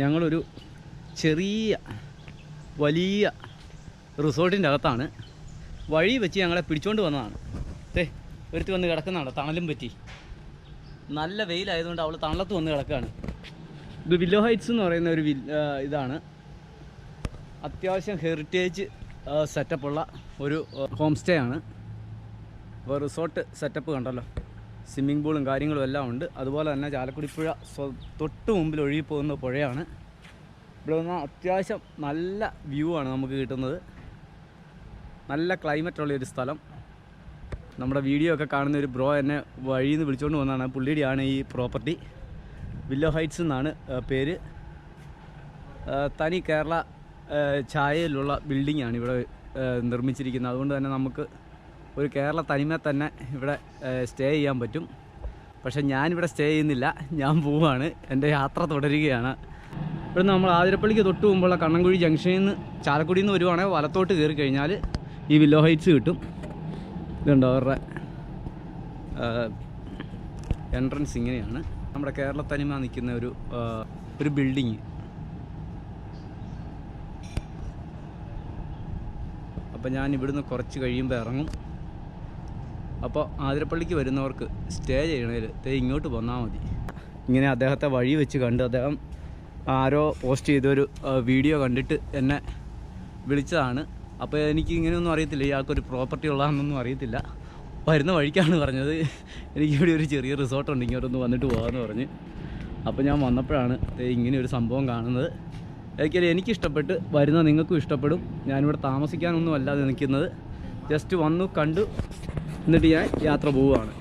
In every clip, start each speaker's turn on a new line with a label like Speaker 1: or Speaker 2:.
Speaker 1: ഞങ്ങളൊരു ചെറിയ വലിയ റിസോർട്ടിന്റെ അകത്താണ്. വഴി വെച്ച് ഞങ്ങളെ പിടിച്ചോണ്ട് വന്നതാണ്. ദേ ഒരുത്തി വന്ന് കിടക്കുന്നതാണ് തണലും പറ്റി. നല്ല വെയിലായതുകൊണ്ട് അവൾ തണലത്ത് വന്ന് കിടക്കുകയാണ് ഇത് വില്ലോ ഹൈറ്റ്സ് എന്ന് പറയുന്ന ഒരു ഇതാണ്. അത്യാവശ്യം ഹെറിറ്റേജ് സെറ്റപ്പുള്ള ഒരു ഹോം സ്റ്റേ ആണ്. അപ്പോൾ റിസോർട്ട് സെറ്റപ്പ് കണ്ടല്ലോ. സ്വിമ്മിംഗ് പൂളും കാര്യങ്ങളും എല്ലാം ഉണ്ട്. അതുപോലെ തന്നെ ചാലക്കുടി പുഴ തൊട്ട് മുമ്പിൽ ഒഴുകി പോകുന്ന പുഴയാണ്. ഇവിടെ നിന്ന് അത്യാവശ്യം നല്ല വ്യൂ ആണ് നമുക്ക് കിട്ടുന്നത്. നല്ല ക്ലൈമറ്റ് ഉള്ള ഒരു സ്ഥലം. നമ്മുടെ വീഡിയോ ഒക്കെ കാണുന്ന ഒരു ബ്രോ എന്നെ വഴിയിൽ നിന്ന് വിളിച്ചുകൊണ്ട് വന്നതാണ് പുള്ളിയുടെയാണ് ഈ പ്രോപ്പർട്ടി വില്ലോ ഹൈറ്റ്സ് എന്നാണ് പേര്. തനി കേരള ഛായയിലുള്ള ബിൽഡിംഗ് ആണ് ഇവിടെ നിർമ്മിച്ചിരിക്കുന്നത്. അതുകൊണ്ട് തന്നെ നമുക്ക് ഒരു കേരള തനിമ തന്നെ ഇവിടെ സ്റ്റേ ചെയ്യാൻ പറ്റും. പക്ഷേ ഞാനിവിടെ സ്റ്റേ ചെയ്യുന്നില്ല. ഞാൻ പോവുകയാണ് എന്റെ യാത്ര തുടരുകയാണ്. ഇവിടെ നമ്മൾ ആതിരപ്പള്ളിക്ക് തൊട്ട് മുമ്പുള്ള കണ്ണൻകുഴി ജംഗ്ഷനിൽ നിന്ന് ചാലക്കുടിയിൽ നിന്ന് വരുവാണെങ്കിൽ വലത്തോട്ട് കയറി കഴിഞ്ഞാൽ ഈ വില്ലോ ഹൈറ്റ്സ് കിട്ടും. ഇതുണ്ട് അവരുടെ എൻട്രൻസ് ഇങ്ങനെയാണ്. നമ്മുടെ കേരള തനിമ നിൽക്കുന്ന ഒരു ഒരു ബിൽഡിങ് അപ്പം ഞാൻ ഇവിടുന്ന് കുറച്ച് കഴിയുമ്പോൾ ഇറങ്ങും. അപ്പോൾ ആതിരപ്പള്ളിക്ക് വരുന്നവർക്ക് സ്റ്റേ ചെയ്യണേൽ ദേ ഇങ്ങോട്ട് വന്നാൽ മതി. ഇങ്ങനെ അദ്ദേഹത്തെ വഴി വെച്ച് കണ്ട് അദ്ദേഹം ആരോ പോസ്റ്റ് ചെയ്തൊരു വീഡിയോ കണ്ടിട്ട് എന്നെ വിളിച്ചതാണ്. അപ്പോൾ എനിക്ക് ഇങ്ങനെയൊന്നും അറിയത്തില്ല. ഇയാൾക്കൊരു പ്രോപ്പർട്ടി ഉള്ളതാണെന്നൊന്നും അറിയത്തില്ല. വരുന്ന വഴിക്കാണ് പറഞ്ഞത്. എനിക്ക് ഇവിടെ ഒരു ചെറിയ റിസോർട്ടുണ്ട് ഇങ്ങോട്ടൊന്ന് വന്നിട്ട് പോകാമെന്ന് പറഞ്ഞ്. അപ്പോൾ ഞാൻ വന്നപ്പോഴാണ് ഇങ്ങനെ ഒരു സംഭവം കാണുന്നത്. എനിക്കത് എനിക്കിഷ്ടപ്പെട്ട് വരുന്ന നിങ്ങൾക്കും ഇഷ്ടപ്പെടും. ഞാനിവിടെ താമസിക്കാനൊന്നും അല്ലാതെ നിൽക്കുന്നത്. ജസ്റ്റ് വന്നു കണ്ടു. എന്നിട്ട് ഞാൻ യാത്ര പോവുകയാണ്.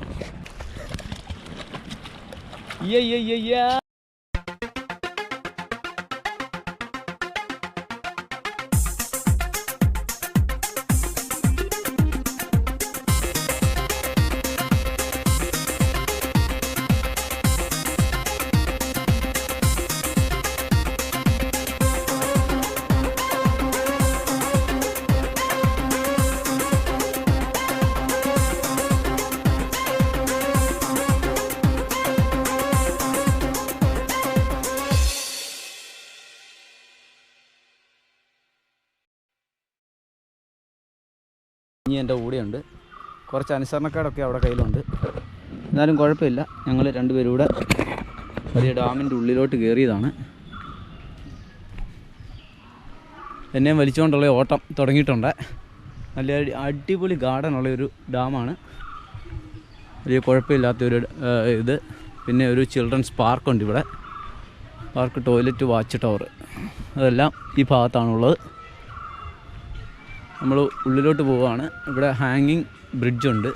Speaker 1: ഇനി എന്റെ കൂടെയുണ്ട്. കുറച്ച് അനുസരണക്കാരൊക്കെ അവിടെ കയ്യിലുണ്ട്. എന്നാലും കുഴപ്പമില്ല. ഞങ്ങൾ രണ്ടുപേരും കൂടെ വലിയ ഡാമിന്റെ ഉള്ളിലോട്ട് കയറിയതാണ്. എന്നെയും വലിച്ചുകൊണ്ടുള്ള ഓട്ടം തുടങ്ങിയിട്ടുണ്ട്. നല്ല അടിപൊളി ഗാർഡൻ ഉള്ള ഒരു ഡാമാണ്. വലിയ കുഴപ്പമില്ലാത്തൊരു ഇത്. പിന്നെ ഒരു ചിൽഡ്രൻസ് പാർക്കുണ്ട് ഇവിടെ പാർക്ക് ടോയ്ലറ്റ് വാച്ച് ടവർ അതെല്ലാം ഈ ഭാഗത്താണുള്ളത്. നമ്മൾ ഉള്ളിലോട്ട് പോവുകയാണ്. ഇവിടെ ഹാങ്ങിങ് ബ്രിഡ്ജുണ്ട്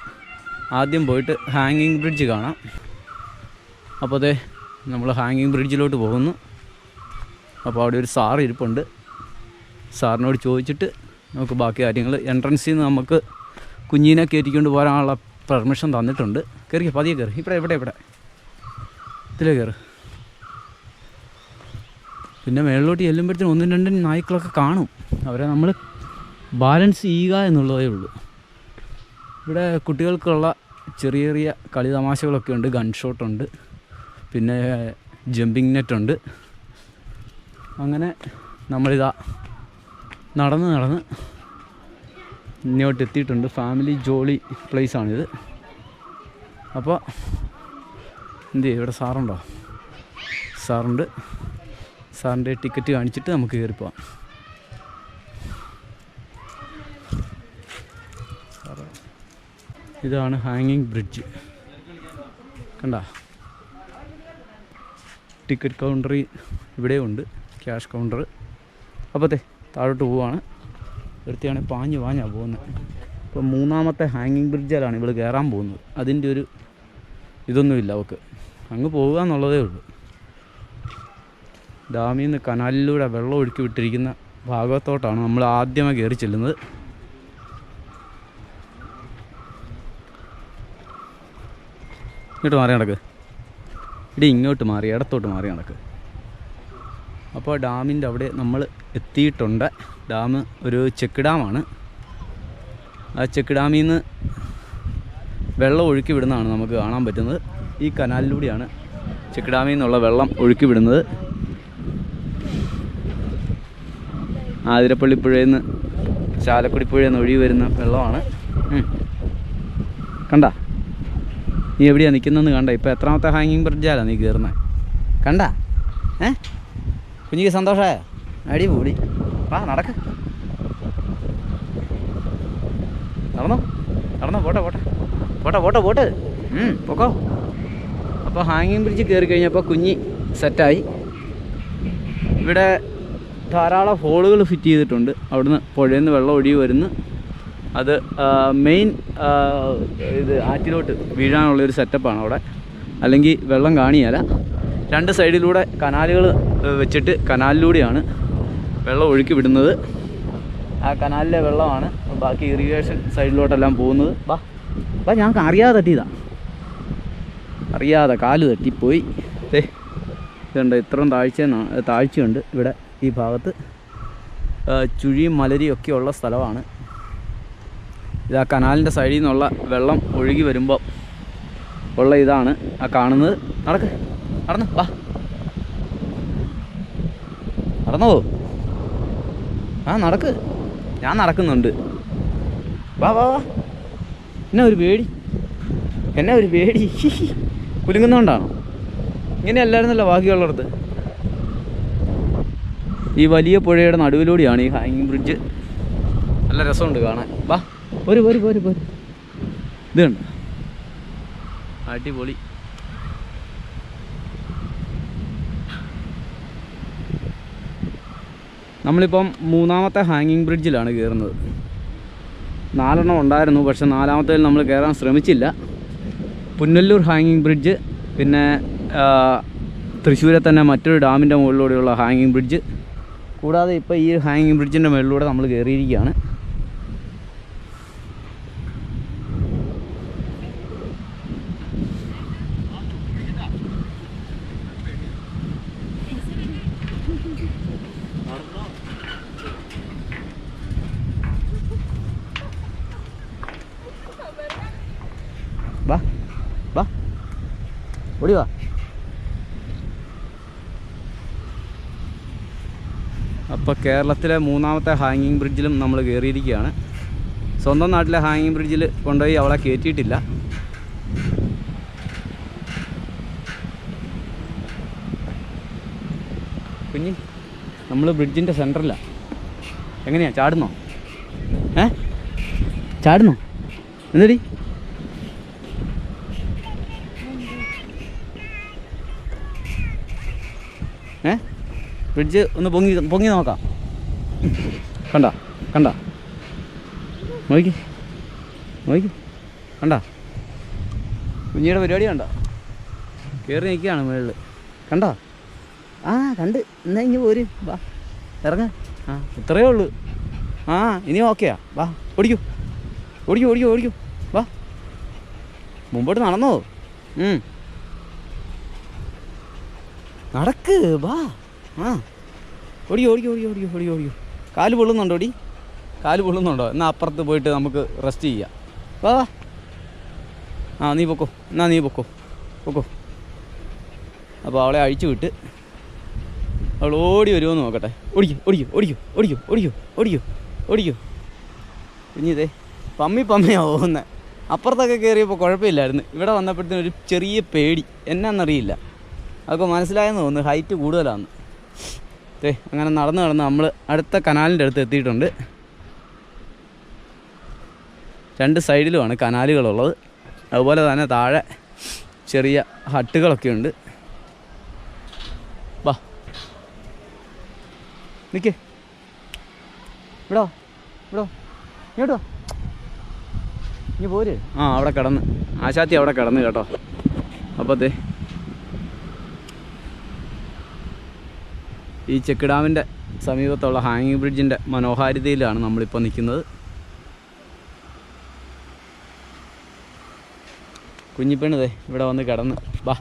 Speaker 1: ആദ്യം പോയിട്ട് ഹാങ്ങിങ് ബ്രിഡ്ജ് കാണാം. അപ്പോൾ അതെ നമ്മൾ ഹാങ്ങിങ് ബ്രിഡ്ജിലോട്ട് പോകുന്നു. അപ്പോൾ അവിടെ ഒരു സാർ ഇരിപ്പുണ്ട്. സാറിനോട് ചോദിച്ചിട്ട് നമുക്ക് ബാക്കി കാര്യങ്ങൾ എൻട്രൻസിൽ നിന്ന് നമുക്ക് കുഞ്ഞിനെ കയറ്റിക്കൊണ്ട് പോകാനുള്ള പെർമിഷൻ തന്നിട്ടുണ്ട്. കയറി പതിയെ കയറി ഇവിടെ ഇവിടെ ഇവിടെ. ഇതിലേ കയറി പിന്നെ മേളിലോട്ട് ചെല്ലുമ്പോഴത്തേനും ഒന്നും രണ്ടും നായ്ക്കളൊക്കെ കാണും. അവരെ നമ്മൾ ബാലൻസ് ചെയ്യുക എന്നുള്ളതേ ഉള്ളൂ. ഇവിടെ കുട്ടികൾക്കുള്ള ചെറിയ ചെറിയ കളി തമാശകളൊക്കെ ഉണ്ട്. ഗൺ ഷോട്ടുണ്ട് പിന്നെ ജമ്പിങ് നെറ്റ് ഉണ്ട്. അങ്ങനെ നമ്മളിതാ നടന്ന് നടന്ന് ഇങ്ങോട്ട് എത്തിയിട്ടുണ്ട് ഫാമിലി ജോളി പ്ലേസ് ആണിത്. അപ്പോൾ എന്ത് ചെയ്യും? ഇവിടെ സാറുണ്ടോ? സാറുണ്ട്. സാറിന്റെ ടിക്കറ്റ് കാണിച്ചിട്ട് നമുക്ക് കയറി പോവാം ഇതാണ് ഹാങ്ങിങ് ബ്രിഡ്ജ് കണ്ട? ടിക്കറ്റ് കൗണ്ടർ ഇവിടെ ഉണ്ട് ക്യാഷ് കൗണ്ടർ അപ്പോഴത്തെ താഴോട്ട് പോവാണ്. വൃത്തിയാണ് പാഞ്ഞ് പാഞ്ഞാണ് പോകുന്നത് ഇപ്പോൾ മൂന്നാമത്തെ ഹാങ്ങിങ് ബ്രിഡ്ജിലാണ് ഇവൾ കയറാൻ പോകുന്നത്. അതിന്റെ ഒരു ഇതൊന്നുമില്ല അവൾക്ക്. അങ്ങ് പോവുക എന്നുള്ളതേ ഉള്ളൂ. ഡാമിൽ നിന്ന് കനാലിലൂടെ വെള്ളം ഒഴുക്കി വിട്ടിരിക്കുന്ന ഭാഗത്തോട്ടാണ് നമ്മൾ ആദ്യമേ കയറി ചെല്ലുന്നത്. ഇങ്ങോട്ട് മാറി നടക്ക്. ഇടി ഇങ്ങോട്ട് മാറി ഇടത്തോട്ട് മാറി നടക്ക്. അപ്പോൾ ഡാമിന്റെ അവിടെ നമ്മൾ എത്തിയിട്ടുണ്ട്. ഡാം ഒരു ചെക്ക് ഡാമാണ്. ആ ചെക്ക് ഡാമിൽ നിന്ന് വെള്ളം ഒഴുക്കി വിടുന്നതാണ് നമുക്ക് കാണാൻ പറ്റുന്നത്. ഈ കനാലിലൂടെയാണ് ചെക്ക് ഡാമിൽ നിന്നുള്ള വെള്ളം ഒഴുക്കി വിടുന്നത്. ആതിരപ്പള്ളി പുഴയിൽ നിന്ന് ചാലക്കുടി പുഴയിൽ നിന്ന് ഒഴുകി വരുന്ന വെള്ളമാണ്. കണ്ടാ? നീ എവിടെയാ നിൽക്കുന്നതെന്ന് കണ്ട? ഇപ്പോൾ എത്രാമത്തെ ഹാങ്ങിങ് ബ്രിഡ്ജാലാണ് നീ കയറുന്നത് കണ്ട? ഏ? കുഞ്ഞിക്ക് സന്തോഷമായ അടിപൊളി. വാ നടക്ക്. നടന്നോ? നടന്നോ പോട്ടെ പോട്ടെ. പോട്ടെ പോട്ടെ പോട്ടെ. പൊക്കോ. അപ്പോൾ ഹാങ്ങിങ് ബ്രിഡ്ജ് കയറി കഴിഞ്ഞപ്പോൾ കുഞ്ഞി സെറ്റായി. ഇവിടെ ധാരാളം ഹോളുകൾ ഫിറ്റ് ചെയ്തിട്ടുണ്ട്. അവിടുന്ന് പുഴയിൽ നിന്ന് വെള്ളം ഒഴുകി വരുന്നു. അത് മെയിൻ ഇത് ആറ്റിലോട്ട് വീഴാനുള്ളൊരു സെറ്റപ്പാണ് അവിടെ. അല്ലെങ്കിൽ വെള്ളം കാണിയാല. രണ്ട് സൈഡിലൂടെ കനാലുകൾ വെച്ചിട്ട് കനാലിലൂടെയാണ് വെള്ളം ഒഴുക്കി വിടുന്നത്. ആ കനാലിലെ വെള്ളമാണ് ബാക്കി ഇറിഗേഷൻ സൈഡിലോട്ടെല്ലാം പോകുന്നത്. ബാ ബാ ഞങ്ങൾക്ക് അറിയാതെ തട്ടിയതാ. അറിയാതെ കാൽ തട്ടിപ്പോയി. ദേ ഇതുണ്ട് ഇത്രയും താഴ്ച താഴ്ചയുണ്ട് ഇവിടെ ഈ ഭാഗത്ത്. ചുഴിയും മലരിയും ഒക്കെ ഉള്ള സ്ഥലമാണ്. ഇത് ആ കനാലിന്റെ സൈഡിൽ നിന്നുള്ള വെള്ളം ഒഴുകി വരുമ്പോൾ ഉള്ള ഇതാണ് ആ കാണുന്നത്. നടക്ക്. നടന്നു വാ. നടന്നോ? ആ നടക്ക്. ഞാൻ നടക്കുന്നുണ്ട്. വാ വാ വാ. എന്നാ ഒരു പേടി? എന്നാ ഒരു പേടി? കുലുങ്ങുന്നോണ്ടാണോ? ഇങ്ങനെയല്ലായിരുന്നല്ലോ ബാക്കിയുള്ളടത്ത്. ഈ വലിയ പുഴയുടെ നടുവിലൂടെയാണ് ഈ ഹാങ്ങിങ് ബ്രിഡ്ജ് നല്ല രസമുണ്ട് കാണാൻ. പോര് പോര് പോര് പോര് ഇത് കണ്ടോ? അടിപൊളി. നമ്മളിപ്പം മൂന്നാമത്തെ ഹാങ്ങിങ് ബ്രിഡ്ജിലാണ് കയറുന്നത് നാലെണ്ണം ഉണ്ടായിരുന്നു പക്ഷെ നാലാമത്തേൽ നമ്മൾ കയറാൻ ശ്രമിച്ചില്ല. പുന്നല്ലൂർ ഹാങ്ങിങ് ബ്രിഡ്ജ് പിന്നെ തൃശ്ശൂരെ തന്നെ മറ്റൊരു ഡാമിന്റെ മുകളിലൂടെയുള്ള ഹാങ്ങിങ് ബ്രിഡ്ജ് കൂടാതെ ഇപ്പോൾ ഈ ഹാങ്ങിങ് ബ്രിഡ്ജിന്റെ മുകളിലൂടെ നമ്മൾ കയറിയിരിക്കുകയാണ് അപ്പോൾ കേരളത്തിലെ മൂന്നാമത്തെ ഹാങ്ങിങ് ബ്രിഡ്ജിലും നമ്മൾ കയറിയിരിക്കുകയാണ്. സ്വന്തം നാട്ടിലെ ഹാങ്ങിങ് ബ്രിഡ്ജിൽ കൊണ്ടുപോയി അവളെ കയറ്റിയിട്ടില്ല. കുഞ്ഞി നമ്മൾ ബ്രിഡ്ജിന്റെ സെന്ററിലാണ് എങ്ങനെയാ? ചാടുന്നോ? ഏ? ചാടുന്നോ? എന്നടി ബ്രിഡ്ജ് ഒന്ന് പൊങ്ങി പൊങ്ങി നോക്കാം. കണ്ട? കണ്ട? നോക്കി. നോക്കി. കണ്ട? കുഞ്ഞിയുടെ പരിപാടി കണ്ട? കയറി നിൽക്കുകയാണ് മുകളിൽ കണ്ട? ആ കണ്ട്. എന്നാ ഇനി പോര്. വാ. ഇറങ്ങ. ആ ഇത്രയേ ഉള്ളൂ. ആ ഇനി ഓക്കെയാ. വാ ഓടിക്കൂ. ഓടിക്കൂ ഓടിക്കൂ ഓടിക്കൂ. വാ. മുമ്പോട്ട് നടന്നോ. നടക്ക്. വാ. ആ. ഓടിയോ ഓടിയോ ഓടിയോ ഓടിയോ ഓടിയോ ഓടിക്കോ കാൽ പൊള്ളുന്നുണ്ടോ ഓടി കാൽ പൊള്ളുന്നുണ്ടോ? എന്നാൽ അപ്പുറത്ത് പോയിട്ട് നമുക്ക് റെസ്റ്റ് ചെയ്യാം. വാ ആ നീ പൊക്കോ. എന്നാ നീ പൊക്കോ. പൊക്കോ. അപ്പോൾ അവളെ അഴിച്ചു വിട്ട് അവൾ ഓടി വരുമോ നോക്കട്ടെ. ഓടിക്കോ ഓടിക്കോ ഓടിക്കോ ഓടിക്കോ ഓടിക്കോ ഓടിക്കോ ഓടിക്കോ. കുഞ്ഞിതേ പമ്മി പമ്മിയാ പോകുന്നത് അപ്പുറത്തൊക്കെ കയറിയപ്പോൾ കുഴപ്പമില്ലായിരുന്നു. ഇവിടെ വന്നപ്പോഴത്തേനും ഒരു ചെറിയ പേടി. എന്നാന്നറിയില്ല. അതൊക്കെ മനസ്സിലായെന്ന് തോന്നുന്നു. ഹൈറ്റ് കൂടുതലാണ് ദേ അങ്ങനെ നടന്ന് നടന്ന് നമ്മൾ അടുത്ത കനാലിന്റെ അടുത്ത് എത്തിയിട്ടുണ്ട്. രണ്ട് സൈഡിലുമാണ് കനാലുകളുള്ളത്. അതുപോലെ തന്നെ താഴെ ചെറിയ ഹട്ടുകളൊക്കെ ഉണ്ട്. വാ. നിൽക്കേ ഇവിടോ ഇവിടോ. ഇങ്ങോട്ടോ. ഇനി പോര്. ആ അവിടെ കിടന്ന്. ആശാത്തി അവിടെ കിടന്ന് കേട്ടോ. അപ്പോൾ ഈ ചെക്ക് ഡാമിന്റെ സമീപത്തുള്ള ഹാങ്ങിങ് ബ്രിഡ്ജിന്റെ മനോഹാരിതയിലാണ് നമ്മളിപ്പോൾ നിൽക്കുന്നത്. കുഞ്ഞിപ്പെണ്ണതേ ഇവിടെ വന്ന് കിടന്ന്. ബാ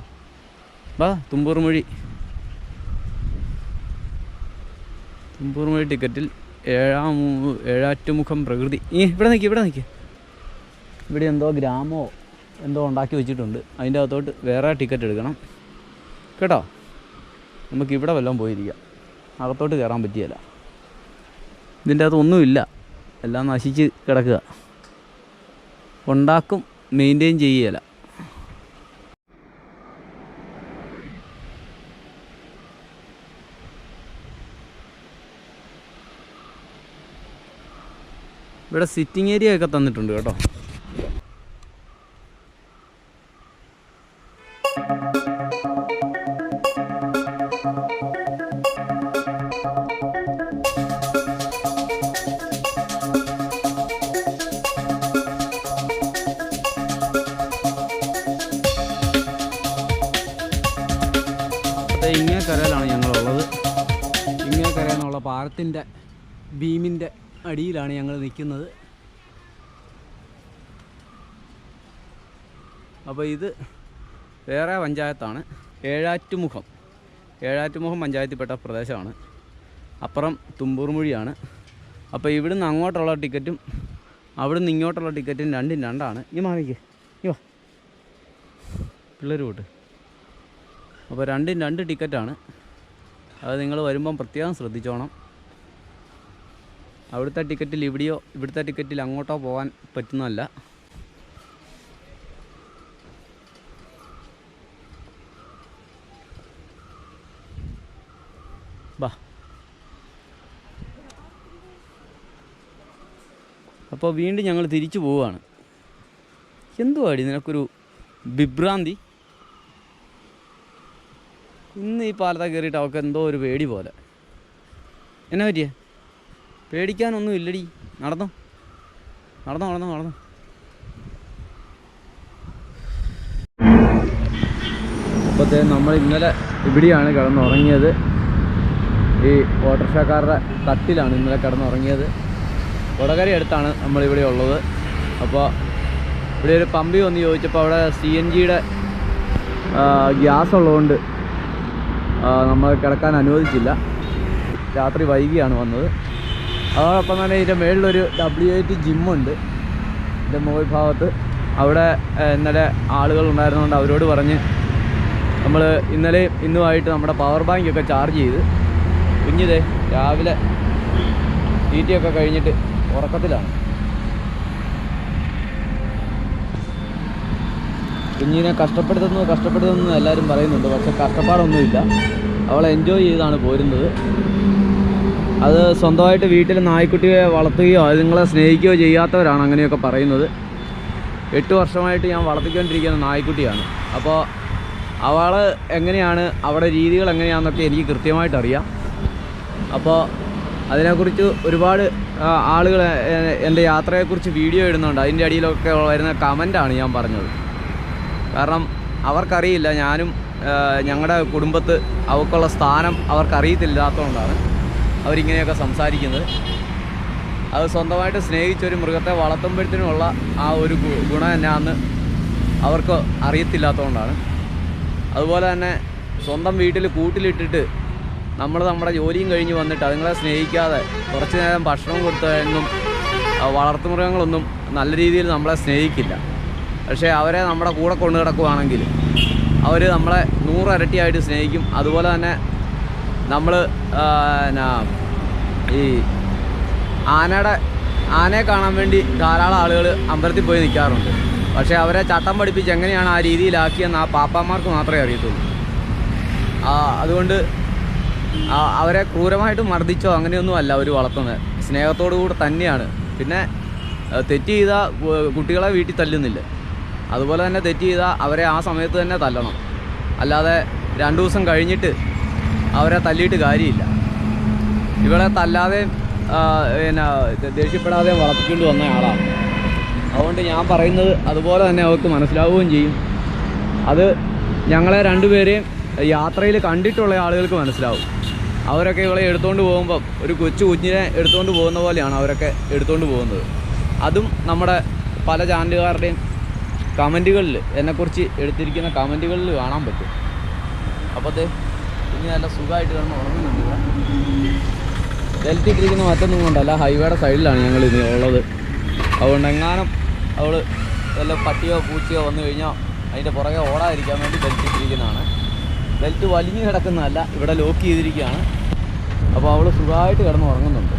Speaker 1: ബാ തുമ്പൂർ മൊഴി. തുമ്പൂർ മൊഴി ടിക്കറ്റിൽ ഏഴാം ഏഴാറ്റുമുഖം പ്രകൃതി. ഈ ഇവിടെ നിൽക്കി ഇവിടെ നിൽക്കി ഇവിടെ എന്തോ ഗ്രാമോ എന്തോ ഉണ്ടാക്കി വെച്ചിട്ടുണ്ട്. അതിന്റെ അകത്തോട്ട് വേറെ ടിക്കറ്റ് എടുക്കണം. കേട്ടോ? നമുക്കിവിടെ വല്ലതും പോയിരിക്കാം. അകത്തോട്ട് കയറാൻ പറ്റിയല്ല. ഇതിന്റെ അകത്ത് ഒന്നുമില്ല എല്ലാം നശിച്ച് കിടക്കുക. ഉണ്ടാക്കും മെയിന്റെയിൻ ചെയ്യുകയില്ല. ഇവിടെ സിറ്റിംഗ് ഏരിയ ഒക്കെ തന്നിട്ടുണ്ട് കേട്ടോ. അടിയിലാണ് ഞങ്ങൾ നിൽക്കുന്നത്. അപ്പോൾ ഇത് വേറെ പഞ്ചായത്താണ്. ഏഴാറ്റുമുഖം. ഏഴാറ്റുമുഖം പഞ്ചായത്തിൽപ്പെട്ട പ്രദേശമാണ്. അപ്പുറം തുമ്പൂർമൊഴിയാണ്. അപ്പോൾ ഇവിടുന്ന് അങ്ങോട്ടുള്ള ടിക്കറ്റും അവിടെ നിന്ന് ഇങ്ങോട്ടുള്ള ടിക്കറ്റും രണ്ടും രണ്ടാണ്. ഈ മാറിക്ക് യോ പിള്ളേർ കൂട്ട് അപ്പോൾ രണ്ടും രണ്ട് ടിക്കറ്റാണ്. അത് നിങ്ങൾ വരുമ്പം പ്രത്യേകം ശ്രദ്ധിച്ചോണം. അവിടുത്തെ ടിക്കറ്റിൽ ഇവിടെയോ ഇവിടുത്തെ ടിക്കറ്റിൽ അങ്ങോട്ടോ പോകാൻ പറ്റുന്നതല്ല. അപ്പോൾ വീണ്ടും ഞങ്ങൾ തിരിച്ചു പോവുകയാണ്. എന്തുവാടി നിനക്കൊരു വിഭ്രാന്തി? ഇന്ന് ഈ പാലത്തെ കയറിയിട്ട് അവൾക്ക് എന്തോ ഒരു പേടി പോലെ. എന്നെ പറ്റിയേ? പേടിക്കാനൊന്നും ഇല്ലടി. നടന്നോ. നടന്നോ നടന്നോ നടന്നോ. അപ്പോഴത്തേ നമ്മൾ ഇന്നലെ ഇവിടെയാണ് കിടന്നുറങ്ങിയത്. ഈ ഓട്ടോറിക്ഷക്കാരുടെ തട്ടിലാണ് ഇന്നലെ കിടന്നുറങ്ങിയത്. വടകര അടുത്താണ് നമ്മളിവിടെ ഉള്ളത്. അപ്പോൾ ഇവിടെ ഒരു പമ്പി വന്ന് ചോദിച്ചപ്പോൾ അവിടെ സി എൻ ജിയുടെ ഗ്യാസ് ഉള്ളതുകൊണ്ട് നമ്മൾ കിടക്കാൻ അനുവദിച്ചില്ല. രാത്രി വൈകിയാണ് വന്നത്. അതോടൊപ്പം തന്നെ ഇതിന്റെ മേളിലൊരു ഡബ്ല്യു ഐ ടി ജിമ്മുണ്ട് ഇതിന്റെ മുകൾ ഭാഗത്ത്. അവിടെ ഇന്നലെ ആളുകൾ ഉണ്ടായിരുന്നതുകൊണ്ട് അവരോട് പറഞ്ഞ് നമ്മൾ ഇന്നലെയും ഇന്നുമായിട്ട് നമ്മുടെ പവർ ബാങ്കൊക്കെ ചാർജ് ചെയ്ത് കുഞ്ഞിതേ രാവിലെ തീറ്റയൊക്കെ കഴിഞ്ഞിട്ട് ഉറക്കത്തിലാണ്. കുഞ്ഞിനെ കഷ്ടപ്പെടുത്തുന്നു കഷ്ടപ്പെടുത്തുന്നു എല്ലാവരും പറയുന്നുണ്ട്. പക്ഷെ കഷ്ടപ്പാടൊന്നുമില്ല. അവളെ എൻജോയ് ചെയ്താണ് പോരുന്നത്. അത് സ്വന്തമായിട്ട് വീട്ടിൽ നായ്ക്കുട്ടിയെ വളർത്തുകയോ അതുങ്ങളെ സ്നേഹിക്കുകയോ ചെയ്യാത്തവരാണ് അങ്ങനെയൊക്കെ പറയുന്നത്. എട്ട് വർഷമായിട്ട് ഞാൻ വളർത്തിക്കൊണ്ടിരിക്കുന്ന നായ്ക്കുട്ടിയാണ്. അപ്പോൾ അവൾ എങ്ങനെയാണ് അവിടെ രീതികൾ എങ്ങനെയാണെന്നൊക്കെ എനിക്ക് കൃത്യമായിട്ട് അറിയാം. അപ്പോൾ അതിനെക്കുറിച്ച് ഒരുപാട് ആളുകൾ എന്റെ യാത്രയെക്കുറിച്ച് വീഡിയോ ഇടുന്നുണ്ട്. അതിന്റെ അടിയിലൊക്കെ വരുന്ന കമന്റാണ് ഞാൻ പറഞ്ഞത്. കാരണം അവർക്കറിയില്ല ഞാനും ഞങ്ങളുടെ കുടുംബത്ത് അവൾക്കുള്ള സ്ഥാനം അവർക്കറിയത്തില്ലാത്തതുകൊണ്ടാണ്. അവരിങ്ങനെയൊക്കെ സംസാരിക്കുന്നത്. അത് സ്വന്തമായിട്ട് സ്നേഹിച്ചൊരു മൃഗത്തെ വളർത്തുമ്പോഴത്തേനുമുള്ള ആ ഒരു ഗുണം എന്നാന്ന് അവർക്ക് അറിയത്തില്ലാത്തതുകൊണ്ടാണ് അതുപോലെ തന്നെ സ്വന്തം വീട്ടിൽ കൂട്ടിലിട്ടിട്ട് നമ്മൾ നമ്മുടെ ജോലിയും കഴിഞ്ഞ് വന്നിട്ട് അതുങ്ങളെ സ്നേഹിക്കാതെ കുറച്ച് നേരം ഭക്ഷണം കൊടുത്തതെന്നും വളർത്തുമൃഗങ്ങളൊന്നും നല്ല രീതിയിൽ നമ്മളെ സ്നേഹിക്കില്ല. പക്ഷേ അവരെ നമ്മുടെ കൂടെ കൊണ്ടു കിടക്കുവാണെങ്കിൽ അവർ നമ്മളെ നൂറരട്ടിയായിട്ട് സ്നേഹിക്കും. അതുപോലെ തന്നെ നമ്മൾ എന്നാ ഈ ആനയുടെ ആനയെ കാണാൻ വേണ്ടി ധാരാളം ആളുകൾ അമ്പലത്തിൽ പോയി നിൽക്കാറുണ്ട് പക്ഷേ അവരെ ചട്ടം പഠിപ്പിച്ച് എങ്ങനെയാണ് ആ രീതിയിലാക്കിയെന്ന് ആ പാപ്പാമാർക്ക് മാത്രമേ അറിയത്തുള്ളൂ. അതുകൊണ്ട് അവരെ ക്രൂരമായിട്ട് മർദ്ദിച്ചോ അങ്ങനെയൊന്നും അല്ല അവർ വളർത്തുന്നത്. സ്നേഹത്തോടു കൂടെ തന്നെയാണ്. പിന്നെ തെറ്റ് ചെയ്ത കുട്ടികളെ വീട്ടിൽ തല്ലുന്നില്ല. അതുപോലെ തന്നെ തെറ്റ് ചെയ്താൽ അവരെ ആ സമയത്ത് തന്നെ തല്ലണം. അല്ലാതെ രണ്ട് ദിവസം കഴിഞ്ഞിട്ട് അവരെ തല്ലിയിട്ട് കാര്യമില്ല. ഇവളെ തല്ലാതെയും ആ, പിന്നെ ദേഷ്യപ്പെടാതെയും വളർത്തിക്കൊണ്ട് വന്ന ആളാണ്. അതുകൊണ്ട് ഞാൻ പറയുന്നത് അതുപോലെ തന്നെ അവർക്ക് മനസ്സിലാവുകയും ചെയ്യും. അത് ഞങ്ങളെ രണ്ടുപേരെയും യാത്രയിൽ കണ്ടിട്ടുള്ള ആളുകൾക്ക് മനസ്സിലാവും. അവരൊക്കെ ഇവളെ എടുത്തുകൊണ്ട് പോകുമ്പം ഒരു കൊച്ചു കുഞ്ഞിനെ എടുത്തുകൊണ്ട് പോകുന്ന പോലെയാണ് അവരൊക്കെ എടുത്തുകൊണ്ട് പോകുന്നത്. അതും നമ്മുടെ പല ചാനലുകാരുടെയും കമന്റുകളിൽ എന്നെക്കുറിച്ച് എടുത്തിരിക്കുന്ന കമന്റുകളിൽ കാണാൻ പറ്റും. അപ്പോഴത്തെ കുഞ്ഞ് നല്ല സുഖമായിട്ട് കിടന്ന് ഉറങ്ങുന്നുണ്ട് ഇട്ടിരിക്കുന്ന മറ്റൊന്നും കൊണ്ടല്ല ഹൈവേയുടെ സൈഡിലാണ് ഞങ്ങൾ ഇനി ഉള്ളത്. അതുകൊണ്ട് എങ്ങാനും അവൾ വല്ല പട്ടിയോ പൂച്ചയോ വന്നു കഴിഞ്ഞാൽ അതിന്റെ പുറകെ ഓടാതിരിക്കാൻ വേണ്ടി ബെൽറ്റ് ഇട്ടിരിക്കുന്നതാണ്. ബെൽറ്റ് വലിഞ്ഞു കിടക്കുന്നതല്ല ഇവിടെ ലോക്ക് ചെയ്തിരിക്കുകയാണ്. അപ്പോൾ അവൾ സുഖമായിട്ട് കിടന്ന് ഉറങ്ങുന്നുണ്ട്.